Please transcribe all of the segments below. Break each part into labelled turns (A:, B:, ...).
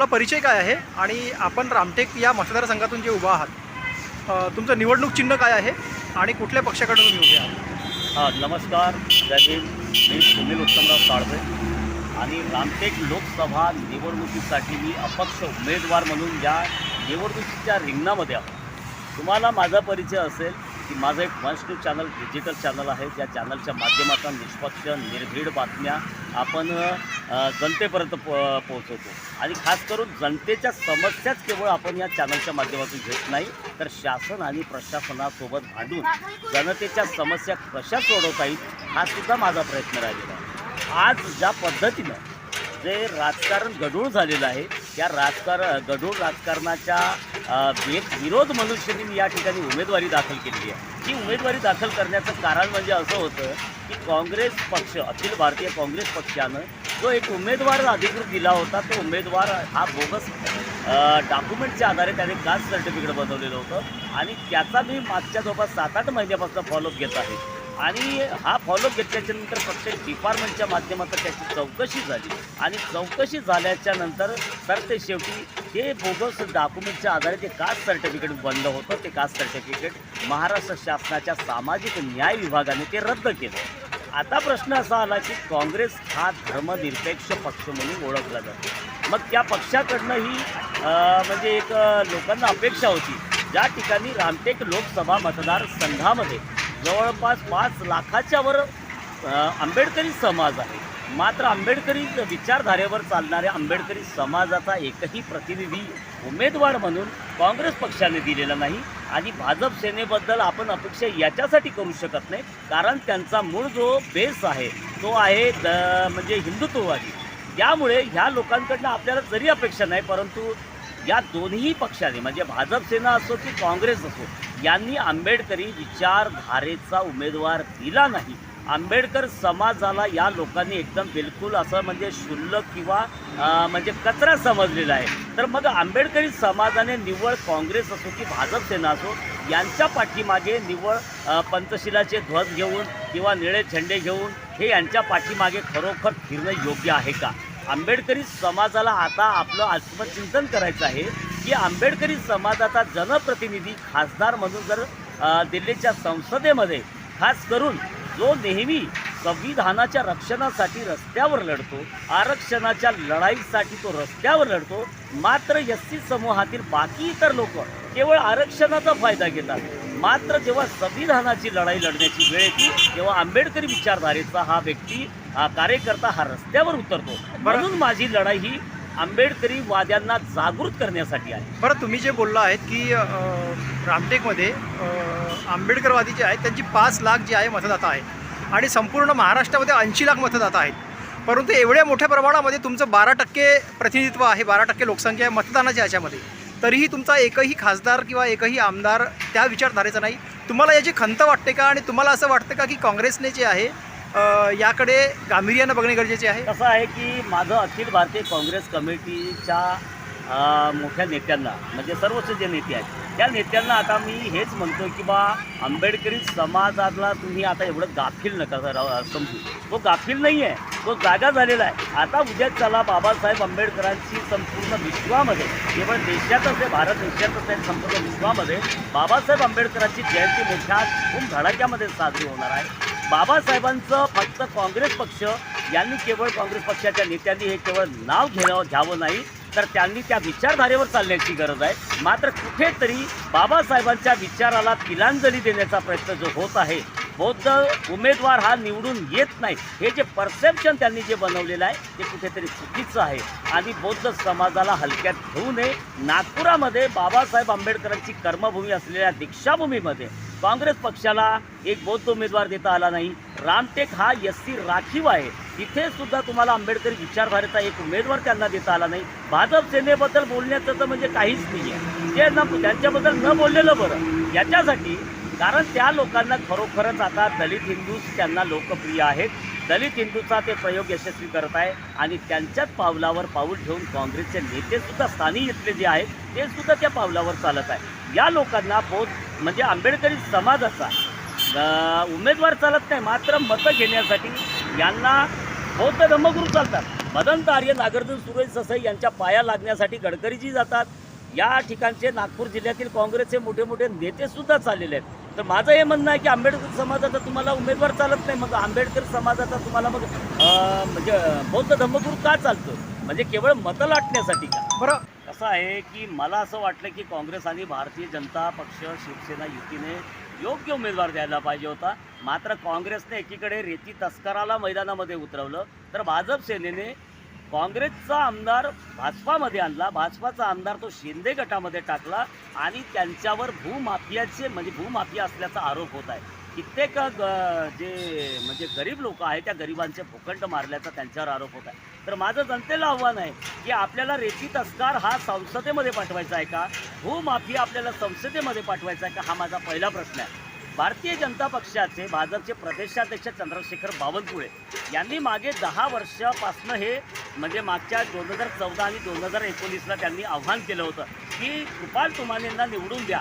A: आपला परिचय काय आहे? आणि आपण रामटेक या मतदारसंघातून जे उभा आहात तुमचं निवडणूक चिन्ह काय आहे आणि कुठल्या पक्षाकडून तुम्ही उभे आहात?
B: हां नमस्कार. जय मी सुनील उत्तमराव साळवे. आणि रामटेक लोकसभा निवडणुकीसाठी मी अपक्ष उमेदवार म्हणून या निवडणुकीच्या रिंगणामध्ये आहोत. तुम्हाला माझा परिचय असेल की माझं एक वंश चॅनल डिजिटल चॅनल आहे. त्या चॅनलच्या माध्यमातून निष्पक्ष निर्भीड बातम्या आपण जनतेपर्यंत पो पोहोचवतो. आणि खास करून जनतेच्या समस्याच केवळ आपण या चॅनलच्या माध्यमातून घेत नाही तर शासन आणि प्रशासनासोबत भांडून जनतेच्या समस्या कशा सोडवता येईल हा सुद्धा माझा प्रयत्न राहिलेला आहे. आज ज्या पद्धतीनं जे राजकारण गढूळ झालेलं आहे त्या राजकार गढूळ राजकारणाच्या एक विरोध मनुष्याने या ठिकाणी उमेदवारी दाखल केलेली आहे. ही उमेदवारी दाखल करण्याचं कारण म्हणजे असं होतं की काँग्रेस पक्ष अखिल भारतीय काँग्रेस पक्षानं जो एक उमेदवार अधिकृत दिला होता तो उमेदवार हा बोगस डॉक्युमेंटच्या आधारे त्याने कास्ट सर्टिफिकेट बनवलेलं होतं आणि त्याचा मी मागच्या जवळपास सात आठ महिन्यापासून फॉलोअप घेत आहे. आणि हा फॉलोअप घेतल्याच्या नंतर प्रत्येक डिपार्टमेंटच्या माध्यमातून त्याची चौकशी झाली. आणि चौकशी झाल्याच्यानंतर सर ते शेवटी ते बोगस डॉक्युमेंटच्या आधारे ते कास्ट सर्टिफिकेट बंद होतं. ते कास्ट सर्टिफिकेट महाराष्ट्र शासनाच्या सामाजिक न्याय विभागाने ते रद्द केलं. आता प्रश्न असा आला की काँग्रेस हा धर्मनिरपेक्ष पक्ष म्हणून ओळखला जातो. मग त्या पक्षाकडनं ही म्हणजे एक लोकांना अपेक्षा होती. ज्या ठिकाणी रामटेक लोकसभा मतदारसंघामध्ये जवळपास पाच लाखाच्या वर आंबेडकरी समाज आहे. मात्र आंबेडकरी विचारधारेवर चालणाऱ्या आंबेडकरी समाजाचा एकही प्रतिनिधी उमेदवार म्हणून काँग्रेस पक्षाने दिलेला नाही आणि भाजप सेनेबद्दल आपण अपेक्षा याच्यासाठी करू शकत नाही कारण त्यांचा मूळ जो बेस आहे तो आहे द म्हणजे हिंदुत्ववादी. त्यामुळे ह्या लोकांकडनं आपल्याला जरी अपेक्षा नाही परंतु या दोन्ही पक्षाने म्हणजे भाजप सेना असो की काँग्रेस असो यांनी आंबेडकरी विचारधारेचा उमेदवार दिला नाही. आंबेडकर समाजाला या लोकांनी एकदम बिलकुल असं म्हणजे क्षुल्लक किंवा म्हणजे कचरा समजलेला आहे. तर मग आंबेडकरी समाजाने निव्वळ काँग्रेस असो की भाजप सेना असो यांच्या पाठीमागे निव्वळ पंचशिलाचे ध्वज घेऊन किंवा निळे झेंडे घेऊन हे यांच्या पाठीमागे खरोखर फिरणं योग्य आहे का? आंबेडकरी समाजाला आता आपलं आत्मचिंतन करायचं आहे. की आंबेडकरी समाजाचा जनप्रतिनिधी खासदार म्हणून जर दिल्लीच्या संसदेमध्ये खास करून जो नेहमी संविधानाच्या रक्षणासाठी रस्त्यावर लढतो आरक्षणाच्या लढाईसाठी तो रस्त्यावर लढतो मात्र एस सी समूहातील बाकी इतर लोक केवळ आरक्षणाचा फायदा घेतात. मात्र जेव्हा संविधानाची लढाई लढण्याची वेळ येते तेव्हा आंबेडकरी विचारधारेचा हा व्यक्ती कार्यकर्ता हा रस्त्यावर उतरतो. म्हणून माझी लढाई ही आंबेडकरी वाद्यांना जागृत करण्यासाठी आहे
A: बरं तुम्ही जे बोलला आहेत की रामटेकमध्ये आंबेडकरवादी जे आहेत त्यांची पाच लाख जे आहे मतदाता आहे आणि संपूर्ण महाराष्ट्रामध्ये ऐंशी लाख मतदाता आहेत. परंतु एवढ्या मोठ्या प्रमाणामध्ये तुमचं बारा टक्के प्रतिनिधित्व आहे बारा टक्के लोकसंख्या आहे मतदानाच्या ह्याच्यामध्ये तरीही तुमचा एकही खासदार किंवा एकही आमदार त्या विचारधारेचा नाही. तुम्हाला याची खंत वाटते का? आणि तुम्हाला असं वाटतं का की काँग्रेसने जे आहे याकडे गांभीर्यानं बघणे गरजेचे आहे?
B: कसं आहे की माझं अखिल भारतीय काँग्रेस कमिटीच्या मोठ्या नेत्यांना म्हणजे सर्वोच्च जे नेते आहेत त्या नेत्यांना आता मी हेच म्हणतो की बा आंबेडकरी समाजाला तुम्ही आता एवढं गाफील नका समजू. तो गाफील नाही आहे तो जागा झालेला आहे. आता उद्या चला बाबासाहेब आंबेडकरांची संपूर्ण विश्वामध्ये केवळ देशातच आहे भारत देशातच आहे संपूर्ण विश्वामध्ये बाबासाहेब आंबेडकरांची जयंती मोठ्या खूप धडाक्यामध्ये साजरी होणार आहे. बाबासाहेबांचं फक्त काँग्रेस पक्ष यांनी केवळ काँग्रेस पक्षाच्या नेत्यांनी हे केवळ नाव घेणं घ्यावं नाही तर त्यांनी त्या विचारधारेवर चालण्याची गरज आहे. मात्र कुठेतरी बाबासाहेबांच्या विचाराला तिलांजली देण्याचा प्रयत्न जो होत आहे बौद्ध उमेदवार हा निवडून येत नाही. हे जे परसेप्शन त्यांनी जे बनवलेलं आहे ते कुठेतरी चुकीचं आहे. आणि बौद्ध समाजाला हलक्यात घेऊ नये. नागपुरामध्ये बाबासाहेब आंबेडकरांची कर्मभूमी असलेल्या दीक्षाभूमीमध्ये काँग्रेस पक्षाला एक बौद्ध उमेदवार देता आला नाही. रामटेक हा एस सी राखीव आहे. तिथे सुद्धा तुम्हाला आंबेडकरी विचारधारेचा एक उमेदवार त्यांना देता आला नाही. भाजप सेनेबद्दल बोलण्याचं तर म्हणजे काहीच नाही आहे ते न त्यांच्याबद्दल न बोललेलं बरं. याच्यासाठी कारण त्या लोकांना खरोखरच आता दलित हिंदूच त्यांना लोकप्रिय आहेत. दलित हिंदूचा ते प्रयोग यशस्वी करत आहे आणि त्यांच्याच पावलावर पाऊल ठेवून काँग्रेसचे नेतेसुद्धा स्थानिक इथले जे आहेत ते सुद्धा त्या पावलावर चालत आहे. या लोकांना बोध म्हणजे आंबेडकरी समाजाचा उमेदवार चालत नाही मात्र मतं घेण्यासाठी यांना बौद्ध धर्मगुरू चालतात. मदन आर्य नागार्जुन सुरेश ससाई यांच्या पाया लागण्यासाठी गडकरीजी जातात. या ठिकाणचे नागपूर जिल्ह्यातील काँग्रेसचे मोठे मोठे नेतेसुद्धा चाललेले आहेत. तर माझं हे म्हणणं आहे की आंबेडकर समाजाचा तुम्हाला उमेदवार चालत नाही मग आंबेडकर समाजाचा तुम्हाला मग म्हणजे बौद्ध धर्मगुरू का चालतो म्हणजे केवळ मतं लाटण्यासाठी का?
A: बरं.
B: कसं आहे की मला असं वाटलं की काँग्रेस आणि भारतीय जनता पक्ष शिवसेना युतीने योग्य उमेदवार द्यायला पाहिजे होता. मात्र काँग्रेसने एकीकडे रेती तस्कराला मैदानामध्ये उतरवलं. तर भाजप सेनेने काँग्रेसचा आमदार भाजपामध्ये आणला. भाजपाचा आमदार तो शिंदे गटामध्ये टाकला आणि त्यांच्यावर भूमाफियाचे म्हणजे भूमाफिया असल्याचा आरोप होत आहे. कित्येक ग- जे म्हणजे गरीब लोक आहेत त्या गरिबांचे भूखंड मारल्याचा त्यांच्यावर आरोप होत आहे. तर माझं जनतेला आव्हान आहे की आपल्याला रेती तस्कार हा संसदेमध्ये पाठवायचा आहे का? भूमाफिया आपल्याला संसदेमध्ये पाठवायचा आहे का? हा माझा पहिला प्रश्न आहे. भारतीय जनता पक्षाचे भाजपचे प्रदेशाध्यक्ष चंद्रशेखर बावनकुळे यांनी मागे दहा वर्षापासनं हे म्हणजे मागच्या दोन हजार चौदा आणि दोन हजार एकोणीसला त्यांनी आव्हान केलं होतं की कृपाल तुमानेंना निवडून द्या.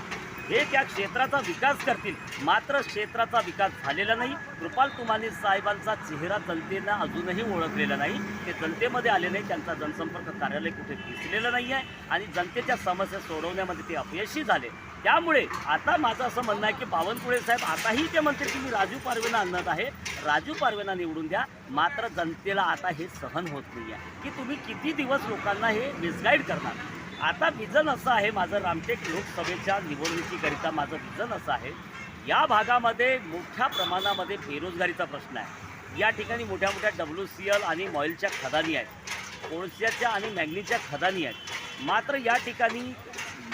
B: हे त्या क्षेत्राचा विकास करतील. मात्र क्षेत्राचा विकास झालेला नाही. कृपाल तुमाने साहेबांचा चेहरा जनतेनं अजूनही ओळखलेला नाही. ते जनतेमध्ये आले नाही त्यांचा जनसंपर्क कार्यालय कुठे दिसलेलं नाही आहे आणि जनतेच्या समस्या सोडवण्यामध्ये ते अपयशी झाले. त्यामुळे आता माझं असं म्हणणं आहे की बावनकुळे साहेब आताही ते म्हणते की मी राजू पारवेना आणत आहे. राजू पारवेना निवडून द्या. मात्र जनतेला आता हे सहन होत नाही आहे की तुम्ही किती दिवस लोकांना हे मिसगाईड करणार? आता विजन असं आहे माझं रामटेक लोकसभेच्या निवडणुकीकरिता माझं विजन असं आहे. या भागामध्ये मोठ्या प्रमाणामध्ये बेरोजगारीचा प्रश्न आहे. या ठिकाणी मोठ्या मोठ्या डब्ल्यू सी एल आणि मॉईलच्या खदानी आहेत. कोळशाच्या आणि मॅग्नीच्या खदानी आहेत. मात्र या ठिकाणी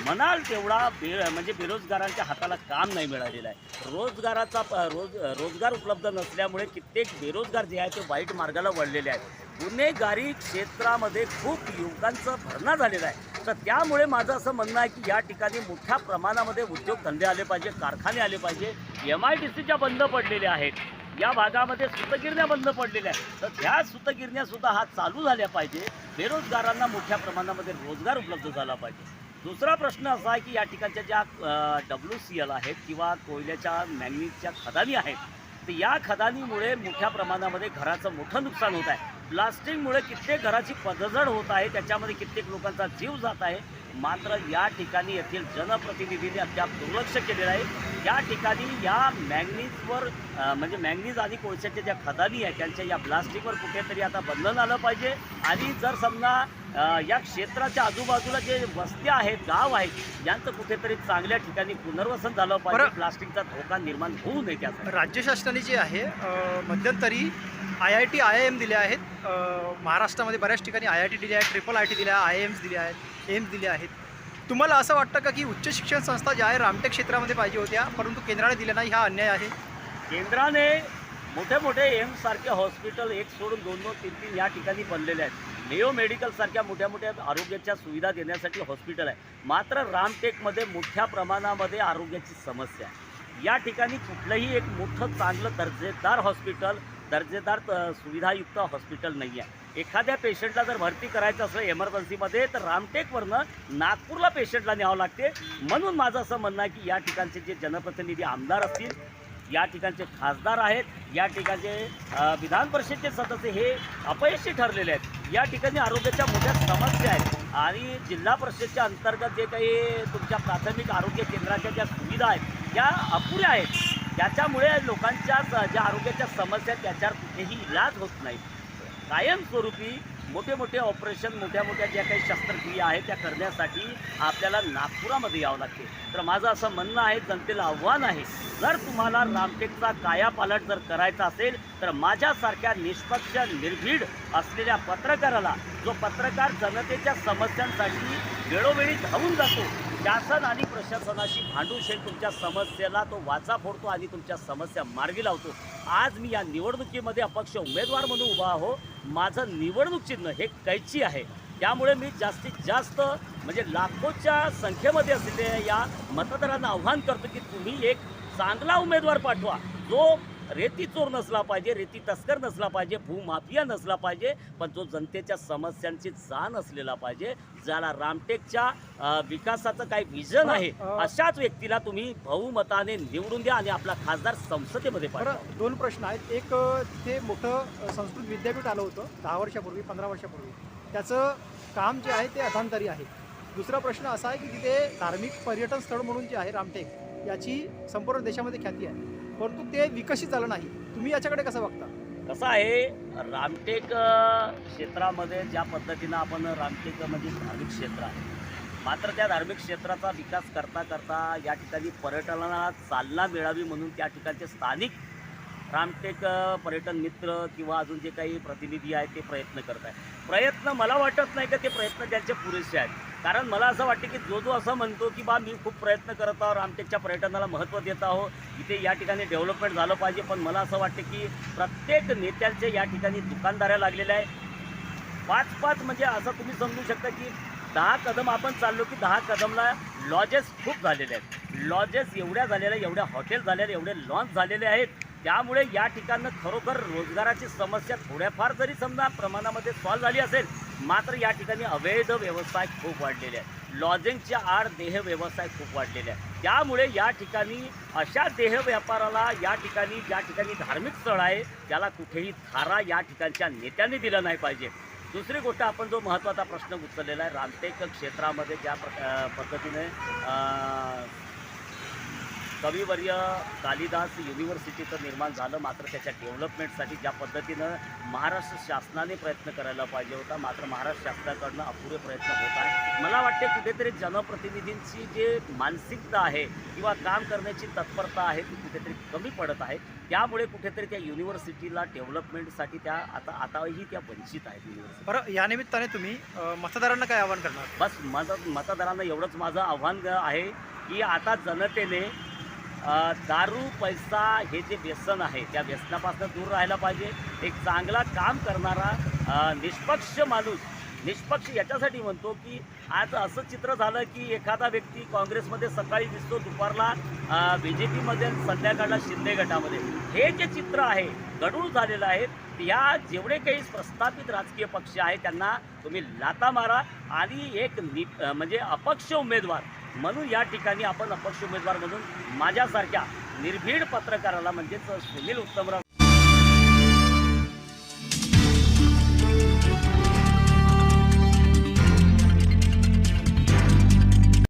B: म्हणाल तेवढा बे म्हणजे बेरोजगारांच्या हाताला काम नाही मिळालेलं आहे. रोजगाराचा प रोज रोजगार उपलब्ध नसल्यामुळे कित्येक बेरोजगार जे आहे ते वाईट मार्गाला वळलेले आहेत. गुन्हेगारी क्षेत्रामध्ये खूप युवकांचं भरणा झालेलं आहे. तर त्यामुळे माझं असं म्हणणं आहे की या ठिकाणी मोठ्या प्रमाणामध्ये उद्योगधंदे आले पाहिजे कारखाने आले पाहिजे एम आय डी सीच्या बंद पडलेल्या आहेत. या भागामध्ये सुतगिरण्या बंद पडलेल्या आहेत. तर त्या सुतगिरण्यासुद्धा हा चालू झाल्या पाहिजे. बेरोजगारांना मोठ्या प्रमाणामध्ये रोजगार उपलब्ध झाला पाहिजे. दुसरा प्रश्न असा आहे की या ठिकाणच्या ज्या डब्ल्यू सी एल आहेत किंवा कोयल्याच्या मॅग्नीजच्या खदानी आहेत तर या खदानीमुळे मोठ्या प्रमाणामध्ये घराचं मोठं नुकसान होत आहे. ब्लास्टिंगमुळे कित्येक घराची पदझड होत आहे त्याच्यामध्ये कित्येक लोकांचा जीव जात आहे. मात्र या ठिकाणी येथील जनप्रतिनिधींनी अद्याप दुर्लक्ष केलेलं आहे. या ठिकाणी या मॅग्नीजवर म्हणजे मॅग्नीज आणि कोळशाच्या ज्या खदानी आहेत त्यांच्या या प्लास्टिकवर कुठेतरी आता बंधन आलं पाहिजे. आणि जर समजा या क्षेत्राच्या आजूबाजूला जे वस्त्या आहेत गाव आहेत यांचं कुठेतरी चांगल्या ठिकाणी पुनर्वसन झालं पाहिजे. प्लास्टिकचा धोका निर्माण होऊ नये त्याचा
A: राज्य शासनाने जे आहे मध्यंतरी I I T I I M दिले आहेत. महाराष्ट्रामध्ये बऱ्याच ठिकाणी आय आय टी दिल्या आहेत ट्रिपल आय टी दिल्या आय एम्स दिल्या आहेत एम्स दिल्या आहेत. तुम्हाला असं वाटतं का की उच्च शिक्षण संस्था ज्या आहे रामटेक क्षेत्रामध्ये पाहिजे होत्या परंतु केंद्राने दिल्या नाही हा अन्याय आहे?
B: केंद्राने मोठे मोठे एम्ससारखे हॉस्पिटल एक सोडून दोन दोन तीन तीन या ठिकाणी बनलेले आहेत. मेयो मेडिकलसारख्या मोठ्या मोठ्या आरोग्याच्या सुविधा देण्यासाठी हॉस्पिटल आहे. मात्र रामटेकमध्ये मोठ्या प्रमाणामध्ये आरोग्याची समस्या आहे. या ठिकाणी कुठलंही एक मोठं चांगलं दर्जेदार हॉस्पिटल दर्जेदार सुविधायुक्त हॉस्पिटल नाही आहे एखाद्या पेशंटला जर भरती करायचं असलं एमर्जन्सीमध्ये तर रामटेकवरनं नागपूरला पेशंटला न्यावं लागते. म्हणून माझं असं म्हणणं आहे की या ठिकाणचे जे जनप्रतिनिधी आमदार असतील या ठिकाणचे खासदार आहेत या ठिकाणचे विधान परिषदेचे सदस्य हे अपयशी ठरलेले आहेत. या ठिकाणी आरोग्याच्या मोठ्या समस्या आहेत आणि जिल्हा परिषदच्या अंतर्गत जे काही तुमच्या प्राथमिक आरोग्य केंद्राच्या ज्या सुविधा आहेत त्या अपुऱ्या आहेत. त्याच्यामुळे लोकांच्या ज्या आरोग्याच्या समस्या आहेत त्याच्यावर कुठेही इलाज होत नाही. कायमस्वरूपी मोठे मोठे ऑपरेशन मोठ्या मोठ्या ज्या काही शस्त्रक्रिया आहेत त्या करण्यासाठी आपल्याला नागपुरामध्ये यावं लागते. तर माझं असं म्हणणं आहे जनतेला आव्हान आहे जर तुम्हाला रामटेकचा कायापालट जर करायचा असेल तर माझ्यासारख्या निष्पक्ष निर्भीड असलेल्या पत्रकाराला जो पत्रकार जनतेच्या समस्यांसाठी वेळोवेळी धावून जातो शासन आणि प्रशासनाशी भांडू तुमच्या समस्येला तो वाचा फोडतो आणि तुमच्या समस्या मार्गी लावतो. आज मी या निवडणुकीमध्ये अपक्ष उमेदवार म्हणून उभा आहो. माझं निवडणूक चिन्ह हे कैची आहे. त्यामुळे मी जास्तीत जास्त म्हणजे लाखोच्या संख्येमध्ये असलेल्या या मतदारांना आव्हान करतो की तुम्ही एक चांगला उमेदवार पाठवा. जो रेती चोर नसला पाहिजे रेती तस्कर नसला पाहिजे भूमाफिया नसला पाहिजे पण जो जनतेच्या समस्यांची जाण असलेला पाहिजे ज्याला रामटेकच्या विकासाचं काही विजन आहे अशाच व्यक्तीला तुम्ही बहुमताने निवडून द्या आणि आपला खासदार संसदेमध्ये
A: बरं दोन प्रश्न आहेत. एक तिथे मोठं संस्कृत विद्यापीठ आलं होतं दहा वर्षापूर्वी पंधरा वर्षापूर्वी. त्याचं काम जे आहे ते अधांतरी आहे. दुसरा प्रश्न असा आहे की तिथे धार्मिक पर्यटन स्थळ म्हणून जे आहे रामटेक याची संपूर्ण देशामध्ये ख्याती आहे. परंतु ते विकसित झालं नाही. तुम्ही याच्याकडे कसं बघता?
B: कसं आहे रामटेक क्षेत्रामध्ये ज्या पद्धतीनं आपण रामटेक म्हणजे धार्मिक क्षेत्र आहे मात्र त्या धार्मिक क्षेत्राचा विकास करता करता या ठिकाणी पर्यटनाला चालना मिळावी म्हणून त्या ठिकाणचे स्थानिक रामटेक पर्यटन मित्र किंवा अजून जे काही प्रतिनिधी आहेत ते प्रयत्न करत आहेत. प्रयत्न मला वाटत नाही का ते प्रयत्न त्यांचे पुरेसे आहेत. कारण मला असं वाटतं की जो जो असं म्हणतो की बा मी खूप प्रयत्न करत आहोत रामटेकच्या पर्यटनाला महत्त्व देत आहो इथे या ठिकाणी डेव्हलपमेंट झालं पाहिजे. पण मला असं वाटतं की प्रत्येक नेत्यांचे या ठिकाणी दुकानदाऱ्या लागलेल्या आहे पाच पाच म्हणजे असं तुम्ही समजू शकता की दहा कदम आपण चाललो की दहा कदमला लॉजेस खूप झालेले आहेत. लॉजेस एवढ्या झालेल्या एवढ्या हॉटेल झालेल्या एवढे लॉन्च झालेले आहेत. त्यामुळे या ठिकाणं खरोखर रोजगाराची समस्या थोड्याफार जरी समजा प्रमाणामध्ये सॉल्व्ह झाली असेल मात्र या ठिकाणी अवैध व्यवसाय खूप वाढलेले आहेत. लॉजिंगच्या आड देह व्यवसाय खूप वाढलेले आहे त्यामुळे या ठिकाणी अशा देह व्यापाराला या ठिकाणी ज्या ठिकाणी धार्मिक स्थळ आहे त्याला कुठेही थारा या ठिकाणच्या नेत्यांनी दिला नाही पाहिजे. दुसरी गोष्ट आपण जो महत्त्वाचा प्रश्न उचललेला आहे रामटेक क्षेत्रामध्ये ज्या प्र पद्धतीने कविवर्य कालिदास युनिव्हर्सिटीचं निर्माण झालं. मात्र त्याच्या डेव्हलपमेंटसाठी ज्या पद्धतीनं महाराष्ट्र शासनाने प्रयत्न करायला पाहिजे होता मात्र महाराष्ट्र शासनाकडनं अपुरे प्रयत्न होत आहे मला वाटते कुठेतरी जनप्रतिनिधींची जे मानसिकता आहे किंवा काम करण्याची तत्परता आहे ती कुठेतरी कमी पडत आहे. त्यामुळे कुठेतरी त्या युनिव्हर्सिटीला डेव्हलपमेंटसाठी त्या आता आताही त्या वंचित आहेत युनिव्हर्सिटी
A: बरं या निमित्ताने तुम्ही मतदारांना काय आवाहन करणार?
B: बस मत मतदारांना एवढंच माझं आव्हान आहे की आता जनतेने दारू पैसा हे जे व्यसन आहे त्या व्यसनापासून दूर राहायला पाहिजे. एक चांगला काम करणारा निष्पक्ष माणूस निष्पक्ष याच्यासाठी म्हणतो की आज असं चित्र झालं की एखादा व्यक्ती काँग्रेसमध्ये सकाळी दिसतो दुपारला बी जे पीमध्ये संध्याकाळला शिंदे गटामध्ये. हे जे चित्र आहे गडूळ झालेलं आहे या जेवढे काही प्रस्थापित राजकीय पक्ष आहेत त्यांना तुम्ही लाता मारा आणि एक नि म्हणजे अपक्ष उमेदवार म्हणून या ठिकाणी आपण अपक्ष उमेदवार म्हणून माझ्यासारख्या निर्भीड पत्रकाराला म्हणजेच सुनील उत्तमराव